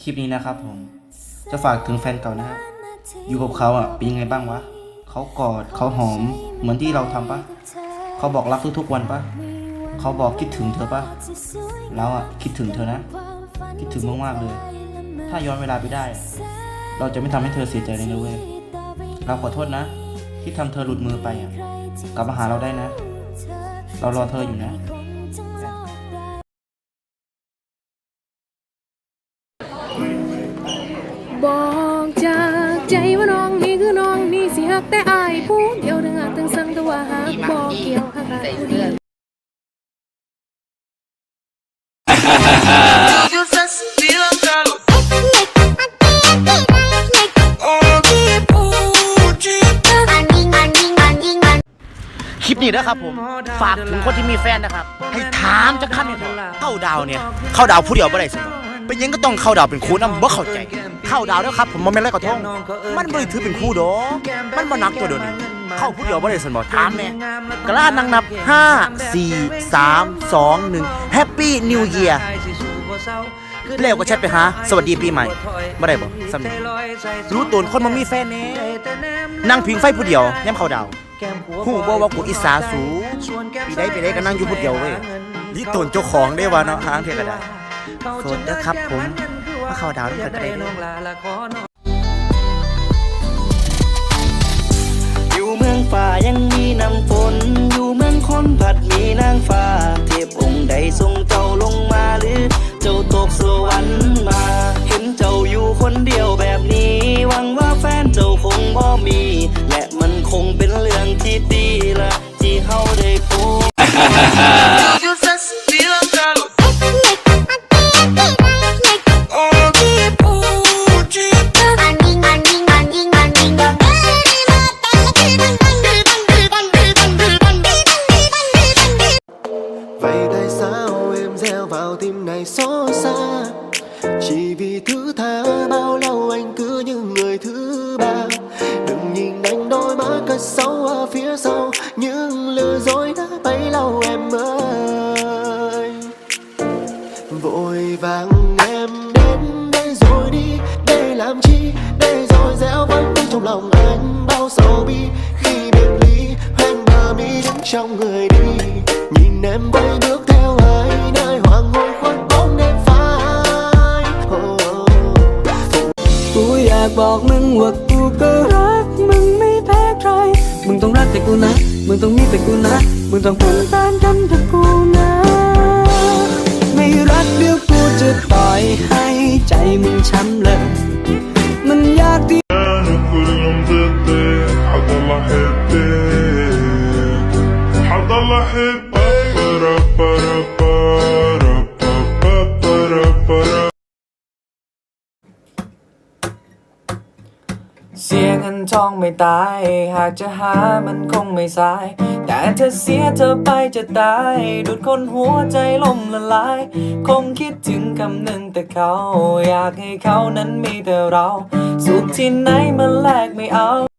คลิปนี้นะครับผม จะฝากถึงแฟนเก่านะฮะอยู่กับเขาอะเป็นยังไงบ้างวะเขากอดเขาหอมเหมือนที่เราทำปะเขาบอกรักทุกๆวันปะเขาบอกคิดถึงเธอปะแล้วอะคิดถึงเธอนะ คิดถึงมากๆเลย ถ้าย้อนเวลาไปได้ เราจะไม่ทำให้เธอเสียใจเลยนะเว้ยเราขอโทษนะ ที่ทำเธอหลุดมือไปอะกลับมาหาเราได้นะ เรารอเธออยู่นะ บอกจากใจว่าน้องนี่คือน้องนี่สิฮักแต่อายผู้เดียวถึงหักถึงสั่งแต่ว่าหักบอกเกี่ยวหักอายผู้เดียวคลิปนี้นะครับผม ฝากถึงคนที่มีแฟนนะครับ ให้ถามจะขั้นนี้เถอะเข้าดาวเนี่ย เข้าดาวผู้เดียวบ่ได้สิ เป็นหยังก็ต้องเข้าดาวเป็นครูนำบ่เข้าใจ เข้าดาวแล้วครับ ผมมันไม่นไรกระทงมันบ่ได้ถือเป็นครูดอกมันบ่หนักตัวเดียวนี้เข้าผู้เดียวบ่ได้สิบ่ถามแน่กล้านั่งนับ 5 4 3 2 1 Happy New Year แล้วก็แชทไปหา สวัสดีปีใหม่บ่ได้บ่สำเนียงรู้ตัวคนมันมีแฟนแน่นั่งพิงไฟผู้เดียวย้ำเข้าดาวหูบ่ว่ากูอิสาสูปีได้ปีได้ก็นั่งอยู่ผู้เดียวเว้ยนี่ตนเจ้าของได้ว่าเนาะหางเทกระดา โสดนะครับผมมาเข้าดาวด้วยกันได้เลย xót xa. Chỉ vì thứ tha bao lâu anh cứ như người thứ ba. Đừng nhìn anh đôi mắt cất sâu ở phía sau, những lừa dối đã bấy lâu em ơi. Vội vàng em đến đây rồi đi, Để làm chi? Để rồi dẻo vẫn trong lòng anh bao sầu bi. Khi biệt ly, hoen bờ mi đứng trong người đi. Nhìn em bay bước ากบอกมึงว่ากูก็รักมึงไม่แพ้ใคร มึงต้องรักแต่กูนะ มึงต้องมีแต่กูนะ มึงต้องเป็นแฟนกันกับกูนะ ไม่รักเดี๋ยวกูจะต่อยให้ใจมึงช้ำเลย มันยากที่ انا كل يوم ضدك حضل احبك حضل احبك เสียเงินทองไม่ตาย หากจะหามันคงไม่สาย แต่เธอเสียเธอไปจะตาย ดูดคนหัวใจล่มละลาย คงคิดถึงคำหนึ่งแต่เขา อยากให้เขานั้นมีแต่เรา สุขที่ไหนมันแลกไม่เอา